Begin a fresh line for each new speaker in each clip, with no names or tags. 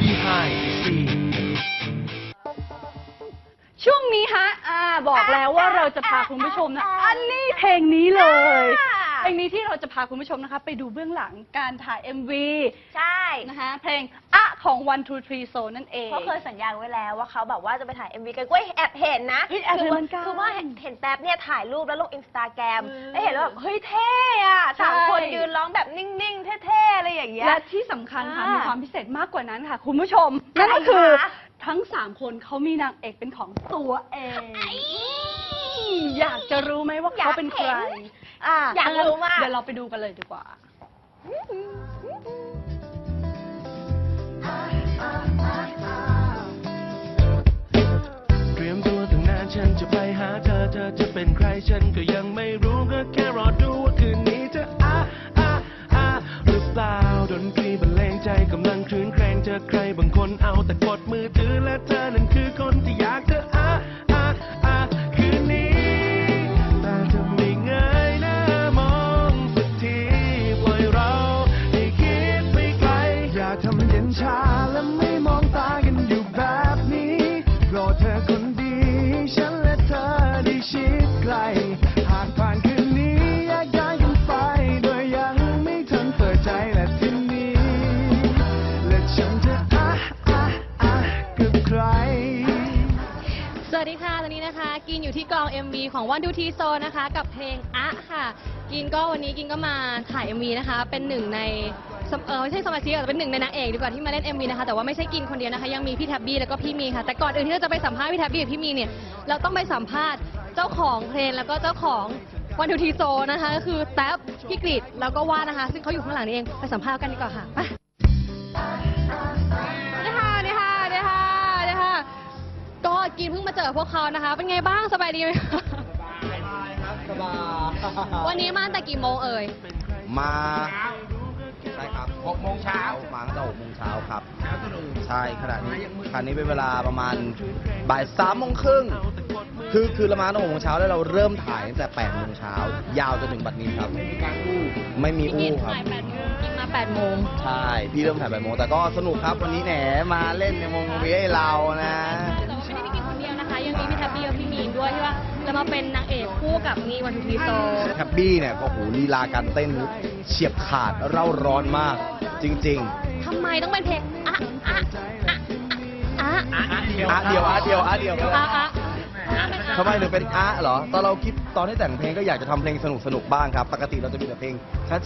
Behind the scene
ช่วงนี้ฮะอ่าบอกแล้วว่าเราจะพาคุณผู้ชมนะ อันนี้เพลงนี้เลย เพลงนี้ที่เราจะพาคุณผู้ชมนะคะไปดูเบื้องหลังการถ่าย MV
ใช่
นะคะเพลงอะของ one two three so นั่นเอง
เขาเคยสัญญาไว้แล้วว่าเขาแบบว่าจะไปถ่าย MV กันก็แอบเห็นนะ
เฮ้ยแอบเห็น
คื
เหมือนกัน
คือว่าเห็นเห็นแป๊บเนี่ยถ่ายรูปแล้วลงอินสตาแกรม
อืม
แล้วเห็นแล้วแบบเฮ้ยเท่อะสาม
ใช่
คนยืนร้องแบบนิ่งๆเท่ๆอะไรอย่างเงี้ย
และที่สำคัญค่ะ
อ่ามี
มีความพิเศษมากกว่านั้นค่ะ คุณผู้ชม
อะไร
นั่นก็คือ
คะ
ทั้งสามคนเขามีนางเอกเป็นของตัวเอง อยากจะรู้ไหมว่าเขาเป็นใครอ่ะ
อยากรู้มาก
เดี๋ยวเราไปดูกันเลยดีกว่า
เตรียมตัวตั้งนานฉันจะไปหาเธอ เธอจะเป็นใครฉันก็ยังไม่รู้ก็แค่รอดูว่าคืนนี้เธออะอะอะหรือเปล่าดนตรีบรรเลงใจกำลังคลื่น
ชิดไกล หากผ่านคืนนี้แยกย้ายกันไป โดยยังไม่ทันเปิดใจและทีนี้ และฉันจะอะอะอะกับใคร
สวัสดีค่ะ ตอนนี้นะคะ กินอยู่ที่กอง MV ของวันดูทีโซนะคะ กับเพลงอะค่ะ กินก็วันนี้กินก็มาถ่าย MV นะคะ เป็นหนึ่งใน สมเออไม่ใช่สมาชิกแต่เป็นหนึ่งในนางเอกดีกว่าที่มาเล่น MV นะคะแต่ว่าไม่ใช่กินคนเดียวนะคะยังมีพี่แท็บบี้แล้วก็พี่มีค่ะแต่ก่อนอื่นที่เราจะไปสัมภาษณ์พี่แท็บบี้กับพี่มีเนี่ยเราต้องไปสัมภาษณ์เจ้าของเพลงแล้วก็เจ้าของวันดูทีโซนะคะก็คือแท็บพี่กรีดแล้วก็ว่านะคะ ซึ่งเขาอยู่ข้างหลังนี่เองไปสัมภาษณ์กันดีกว่าค่ะไปนี่ค่ะนี่ค่ะนี่ค่ะนี่ค่ะก็กินเพิ่งมาเจอพวกเขานะคะ เป็นไงบ้างสบายดีไหมคะวันนี้มาตั้งแต่กี่โมงเอ่ย
มา 6โมงเช้าครับ ใช่ขณะนี้ขณะนี้เป็นเวลาประมาณบ่าย3โมงครึ่งคือคือละมาตั้งแต่6โมงเช้าแล้วเราเริ่มถ่ายตั้งแต่8โมงเช้ายาวจนถึงบัดนี้ครับ ไม่มีอู้ครับ
มา8โมง
ใช่ พี่เริ่มถ่าย8โมงแต่ก็สนุกครับวันนี้แหนมาเล่นในวงเวียเรานะ
แต่ไม่ได้มีกินคนเดียวนะคะ ยังมีพี่แทบบี้พี่มีนด้วยที่ว่าจะมาเป็นนางเอกคู่กับนีวันทีโต
แทบบี้เนี่ยก็โหลีลาการเต้นเฉียบขาดเร่าร้อนมากจริง
ทำไมต้องเป็นเพลงอะอะอะอะอะ
อาเดียวอาเดียวอาเดียวอาเดียว
อะอะ
ทำไมถึงเป็นอาเหรอ ตอนเราคิดตอนที่แต่งเพลงก็อยากจะทำเพลงสนุกสนุกๆบ้างครับ ปกติเราจะมีแต่เพลง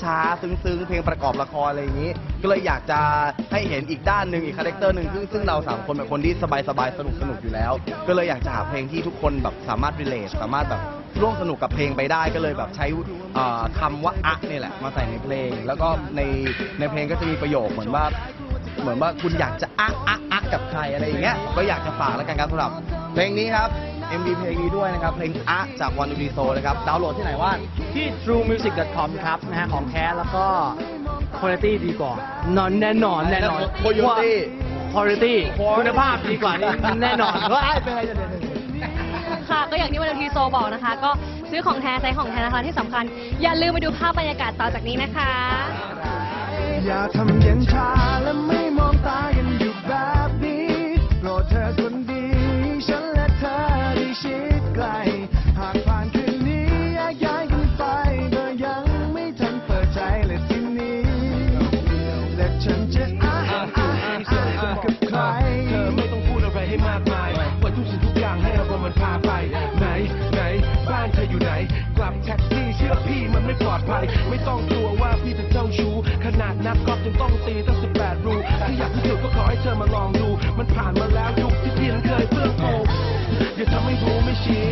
ช้าๆ ซึ้งๆ เพลงประกอบละครอะไรอย่างนี้ ก็เลยอยากจะให้เห็นอีกด้านหนึ่งอีกคาแรคเตอร์หนึ่งซึ่งซึ่งเราสามคนเป็นคนที่สบายๆ สนุกสนุกๆอยู่แล้ว ก็เลยอยากจะหาเพลงที่ทุกคนแบบสามารถ relate สามารถแบบ ร่วมสนุกกับเพลงไปได้ก็เลยแบบใช้เอ่อคำว่าอะนี่แหละมาใส่ในเพลง แล้วก็ในในเพลงก็จะมีประโยคเหมือนว่าเหมือนว่าคุณอยากจะอะอะอะกับใครอะไรอย่างเงี้ยก็อยากจะฝากแล้วกันครับสำหรับเพลงนี้ครับ MV เพลงนี้ด้วยนะครับ เพลงอะจากวันดูดีโซนะครับดาวน์โหลดที่ไหนว่าน
ที่ truemusic.com ครับนะฮะของแท้แล้วก็ quality ดีกว่านอนแน่นอนแน่นอน
โคโยตี้
quality คุณภาพดีกว่านี่แน่นอนว้ายเป็นไงจะเดี๋ยว
ค่ะ ก็อย่างที่วันทีโซบอกนะคะ ก็ซื้อของแท้ใช้ของแท้นะคะที่สำคัญ อย่าลืมไปดูภาพบรรยากาศต่อจากนี้นะคะ
อย่าทำย็นชาและไม่มองตากัน เธอมา
ลองดู มันผ่านมาแล้วยุคที่พี่นั้นเคยเพื่อโกงอย่าทำให้รู้ไม่ชี้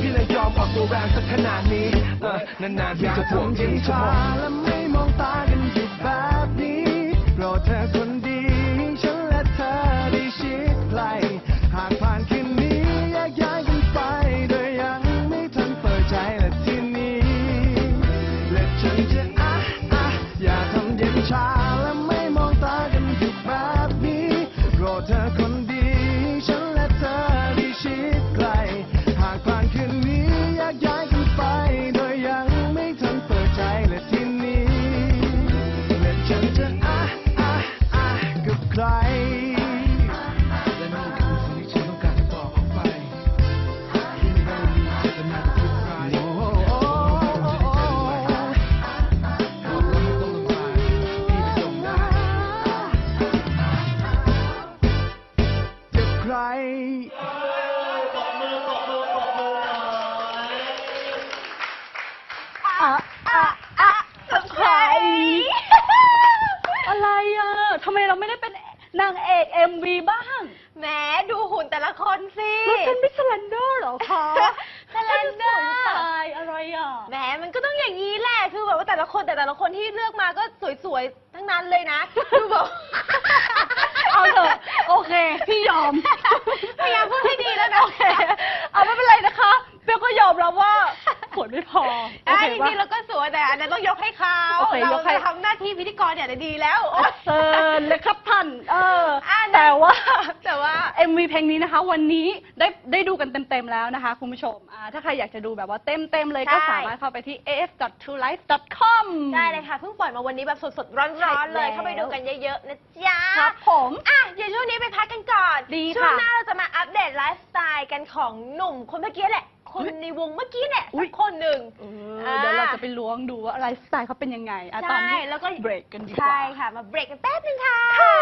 พี่เลยยอมออกตัวแรงสักขนาดนี้เออนานๆ
อ
พี่จะทวง
ทิ้
ง
น
จะ
ชาม
อง
และไม่มองตากันอยู่แบบนี้รอเธอคนดียว อะอะอะกับ
ใครอะไรอะทำไมเราไม่ได้เป็นนางเอก MV บ้าง
แหมดูหุ่นแต่ละคนสิ
แล้วฉันไม่สแลนเดอร์เหรอคะ
สแลนเดอร์
ฉันสวยตายอะไรอะ
แหมมันก็ต้องอย่างนี้แหละคือแบบว่าแต่ละคนแต่แต่ละคนที่เลือกมาก็สวยๆทั้งนั้นเลยนะดูแบบ
เอาเถอะโอเค พี่ยอม
พยายามพูดให้ดีแล้วนะ
โอเคเอาไม่เป็นไรนะคะเบลก็ยอมรับว่าผลไม่พอ โอ
ไอ้
เค
จ
ปะ
ริงๆเราก็สวยแต่อันนั้นต้องยกให้เขา
โอเค
เรา
ยกให้
ทำหน้าที่พิธีกรเนี่ยดีแล้วโอ๊ย
เชิญเลยครับท่าน เออ
อะ
แต่ว่า
แต่ว่า
MV เพลงนี้นะคะ วันนี้ได้ได้ดูกันเต็ม ๆ แล้วนะคะ คุณผู้ชมอ่าถ้าใครอยากจะดูแบบว่าเต็ม ๆ เลยก็
ใช่
สามารถเข้าไปที่ af.truelife.com
ได้เลยค่ะเพิ่งปล่อยมาวันนี้แบบสดๆร้อนๆ
ใช่
เลย
แล้ว
เข้าไปดูกันเยอะๆนะจ๊ะ
ครับผม
อะเดี๋ยวช่วงนี้ไปพักกันก่อน
ดี
ช่วง
ค่ะ
หน้าเราจะมาอัปเดตไลฟ์สไตล์กันของหนุ่มคนเมื่อกี้แหละ คนในวงเมื่อกี้แหละ
อุ๊
สั
ย
กคนหนึ่ง
เออเดี๋ยวเราจะไปล้วงดูว่าไลฟ์สไตล์เขาเป็นยังไงอะตอนนี้
ใช่แล้วก็
เบรกกันดีกว่า
ใช่ค่ะ มาเบรกกันแป๊บนึงค่ะ
ค่ะ